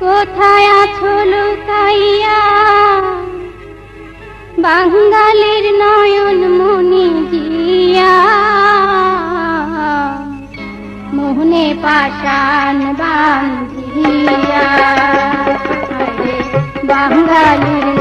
কোথায় আছো লুকাইয়া? বাঙ্গালের নয়ন মনে জিয়া। মোহনে পাশান বান্ধিয়া। বাঙ্গালের